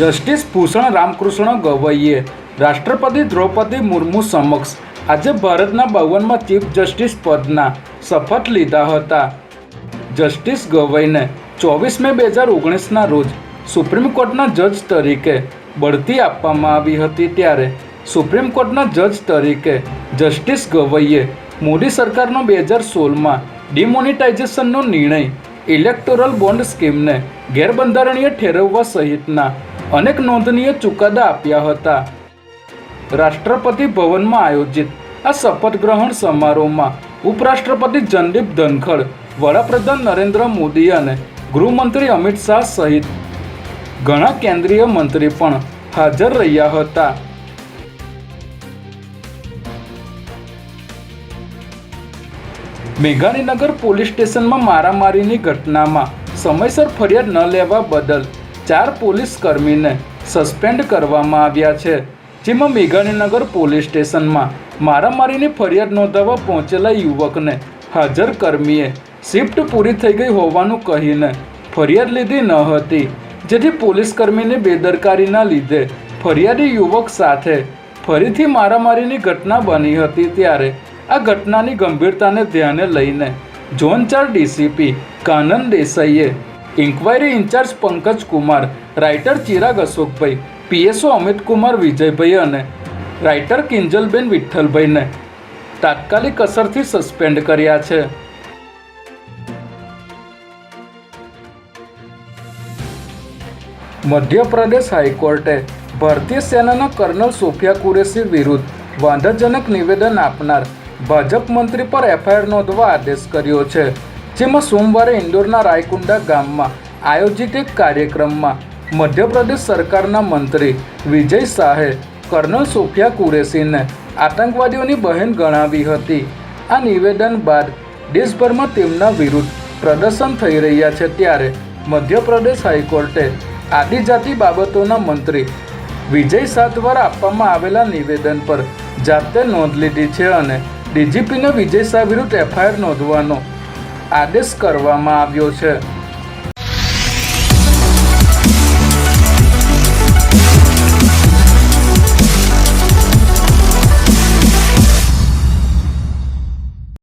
Justice Bhushan Ramakrishna ગવઈએ, રાષ્ટ્રપતિ દ્રૌપદી મુર્મુ સમક્ષ આજે ભારતના બાવનમાં ચીફ જસ્ટિસ પદના શપથ લીધા હતા. જસ્ટિસ ગવઈને ચોવીસ મે બે હજાર ઓગણીસના રોજ સુપ્રીમ કોર્ટના જજ તરીકે બઢતી આપવામાં આવી હતી ત્યારે સુપ્રીમ કોર્ટના જજ તરીકે જસ્ટિસ ગવઈએ મોદી સરકારનો બે હજાર સોળમાં ડિમોનિટાઇઝેશનનો નિર્ણય ઇલેક્ટોરલ બોન્ડ સ્કીમને ગેરબંધારણીય ઠેરવવા સહિતના અનેક નોંધનીય ચુકાદા આપ્યા હતા. રાષ્ટ્રપતિ ભવનમાં આયોજિત આ શપથ ગ્રહણ સમારોહમાં ઉપરાષ્ટ્રપતિ જનદીપ ધનખડ, વડાપ્રધાન નરેન્દ્ર મોદી અને ગૃહમંત્રી અમિત શાહ સહિત ઘણા કેન્દ્રીય મંત્રી પણ હાજર રહ્યા હતા. મેઘાણીનગર પોલીસ સ્ટેશનમાં મારામારીની ઘટનામાં સમયસર ફરિયાદ ન લેવા બદલ ચાર પોલીસ કર્મીને સસ્પેન્ડ કરવામાં આવ્યા છે, જેમાં મેઘાણીનગર પોલીસ સ્ટેશનમાં મારામારીની ફરિયાદ નોંધાવવા પહોંચેલા યુવકને હાજર કર્મીએ શિફ્ટ પૂરી થઈ ગઈ હોવાનું કહીને ફરિયાદ લીધી ન હતી, જેથી પોલીસ કર્મીની બેદરકારીના લીધે ફરિયાદી યુવક સાથે ફરીથી મારામારીની ઘટના બની હતી ત્યારે આ ઘટનાની ગંભીરતાને ધ્યાને લઈને ઝોન ચાર DCP Kanan દેસાઈએ inquiry incharge Pankaj Kumar writer Chirag Ashokbhai PSO Amit Kumar, Vijaybhai અને રાઇટર કિંજલબેન વિઠ્ઠલભાઈને તાત્કાલિક અસરથી સસ્પેન્ડ કર્યા છે. મધ્યપ્રદેશ હાઈકોર્ટે ભારતીય સેનાના કર્નલ સોફિયા કુરેશી વિરુદ્ધ વાંધાજનક નિવેદન આપનાર ભાજપ મંત્રી પર એફઆઈઆર નોંધવા આદેશ કર્યો છે. જેમાં સોમવારે ઇન્દોરના રાયકુંડા ગામમાં આયોજિત એક કાર્યક્રમમાં મધ્યપ્રદેશ સરકારના મંત્રી વિજય શાહે કર્નલ સોફિયા કુરેશીને આતંકવાદીઓની બહેન ગણાવી હતી. આ નિવેદન બાદ દેશભરમાં તેમના વિરુદ્ધ પ્રદર્શન થઈ રહ્યા છે ત્યારે મધ્યપ્રદેશ હાઈકોર્ટે આદિજાતિ બાબતોના મંત્રી વિજય શાહ દ્વારા આપવામાં આવેલા નિવેદન પર જાતે નોંધ લીધી છે અને ડીજીપીને વિજય શાહ વિરુદ્ધ એફઆઈઆર નોંધવાનો આદેશ કરવામાં આવ્યો છે.